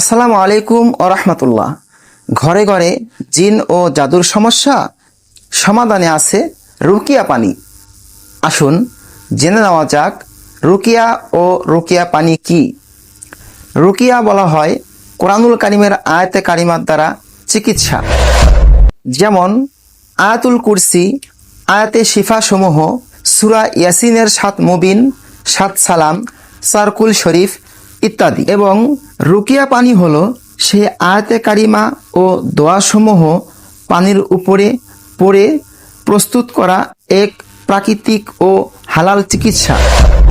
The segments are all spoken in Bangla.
আসসালামু আলাইকুম ও রহমতুল্লাহ। ঘরে ঘরে জিন ও জাদুর সমস্যা, সমাধানে আছে রুকিয়া পানি। আসুন জেনে নেওয়া যাক, রুকিয়া ও রুকিয়া পানি কি? রুকিয়া বলা হয় কোরআনুল কারিমের আয়াতে কারিমার দ্বারা চিকিৎসা। যেমন আয়াতুল কুরসি, আয়াতে শিফা সমূহ সুরা ইয়াসিনের সাত মুবিন, সাত সালাম, সার্কুল শরীফ ইত্যাদি। এবং রুকিয়া পানি হল সে আয়াতে কারিমা ও দোয়াসমূহ পানির উপরে পড়ে প্রস্তুত করা এক প্রাকৃতিক ও হালাল চিকিৎসা।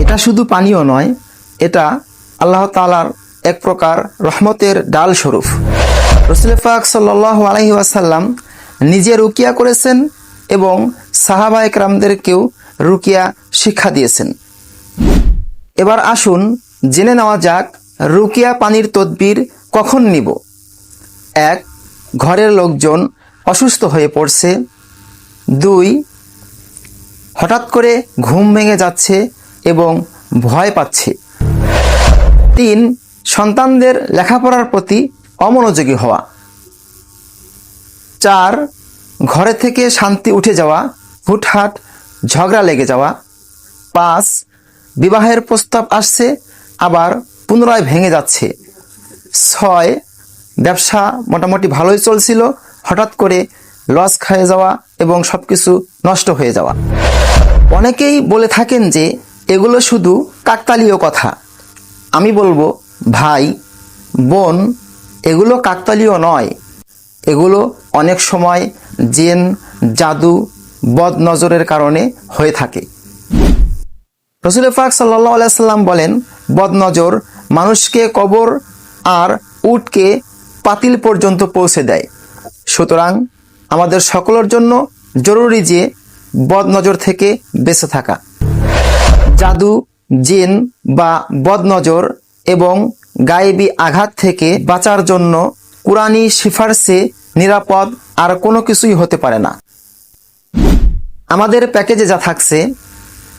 এটা শুধু পানীয় নয়, এটা আল্লাহ তালার এক প্রকার রহমতের ডাল স্বরূপ রসুল পাক সাল্লাহ আলহি ওয়াসাল্লাম নিজে রুকিয়া করেছেন এবং সাহাবা একরামদেরকেও রুকিয়া শিক্ষা দিয়েছেন। এবার আসুন জেনে নেওয়া যাক, রুকিয়া পানির তদবির কখন নিব? এক, ঘরের লোকজন অসুস্থ হয়ে পড়ছে। দুই, হঠাৎ করে ঘুম ভেঙে যাচ্ছে এবং ভয় পাচ্ছে। তিন, সন্তানদের লেখাপড়ার প্রতি অমনোযোগী হওয়া। চার, ঘরে থেকে শান্তি উঠে যাওয়া, হুটহাট ঝগড়া লেগে যাওয়া। পাঁচ, বিবাহের প্রস্তাব আসছে আবার পুনরায় ভেঙে যাচ্ছে। ছয়, ব্যবসা মোটামুটি ভালোই চলছিল, হঠাৎ করে লস খেয়ে যাওয়া এবং সব কিছু নষ্ট হয়ে যাওয়া। অনেকেই বলে থাকেন যে, এগুলো শুধু কাকতালীয় কথা। আমি বলব, ভাই, বোন, এগুলো কাকতালীয় নয়। এগুলো অনেক সময় জেন, জাদু বদ নজরের কারণে হয়ে থাকে। রসুল পাক সাল্লাহ সাল্লাম বলেন বদনজর মানুষকে কবর আর উটকে পাতিল পর্যন্ত পৌঁছে দেয়। সুতরাং আমাদের সকলের জন্য জরুরি যে বদনজর থেকে বেঁচে থাকা। জাদু, জিন বা বদনজর এবং গায়েবী আঘাত থেকে বাঁচার জন্য কোরআনী সিফারসে নিরাপদ আর কোনো কিছুই হতে পারে না। আমাদের প্যাকেজে যা থাকছে,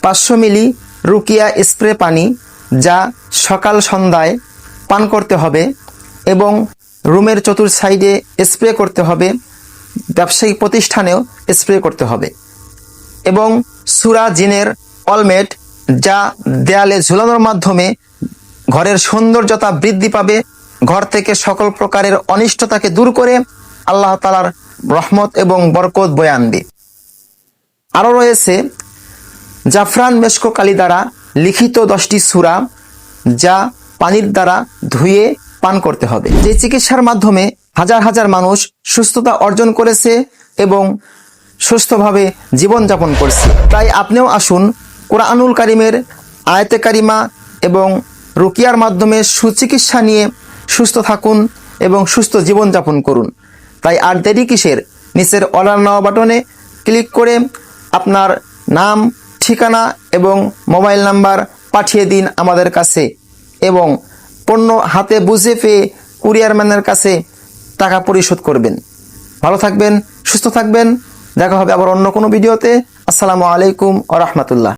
পাঁচশো মিলি রুকিয়া স্প্রে পানি যা সকাল সন্ধ্যায় পান করতে হবে এবং রুমের চতুর সাইডে স্প্রে করতে হবে, ব্যবসায়িক প্রতিষ্ঠানেও স্প্রে করতে হবে। এবং সুরা জিনের অলমেট যা দেয়ালে ঝুলানোর মাধ্যমে ঘরের সৌন্দর্যতা বৃদ্ধি পাবে, ঘর থেকে সকল প্রকারের অনিষ্টতাকে দূর করে আল্লাহ তালার রহমত এবং বরকত বয়ে আনবে আরও রয়েছে জাফরান মেশকো কালি দ্বারা লিখিত দশটি সুরা যা পানির দ্বারা ধুয়ে পান করতে হবে। যে চিকিৎসার মাধ্যমে হাজার হাজার মানুষ সুস্থতা অর্জন করেছে এবং সুস্থভাবে জীবনযাপন করছে। তাই আপনিও আসুন কোরআনুল কারিমের আয়তে কারিমা এবং রুকিয়ার মাধ্যমে সুচিকিৎসা নিয়ে সুস্থ থাকুন এবং সুস্থ জীবনযাপন করুন। তাই আর দেরি কিসের? নিচের অর্ডার নেওয়া বাটনে ক্লিক করে আপনার নাম ঠিকানা এবং মোবাইল নাম্বার পাঠিয়ে দিন আমাদের কাছে এবং পণ্য হাতে বুঝে পেয়ে কুরিয়ারম্যানের কাছে টাকা পরিশোধ করবেন। ভালো থাকবেন, সুস্থ থাকবেন। দেখা হবে আবার অন্য কোনো ভিডিওতে। আসসালামু আলাইকুম আ রহমতুল্লাহ।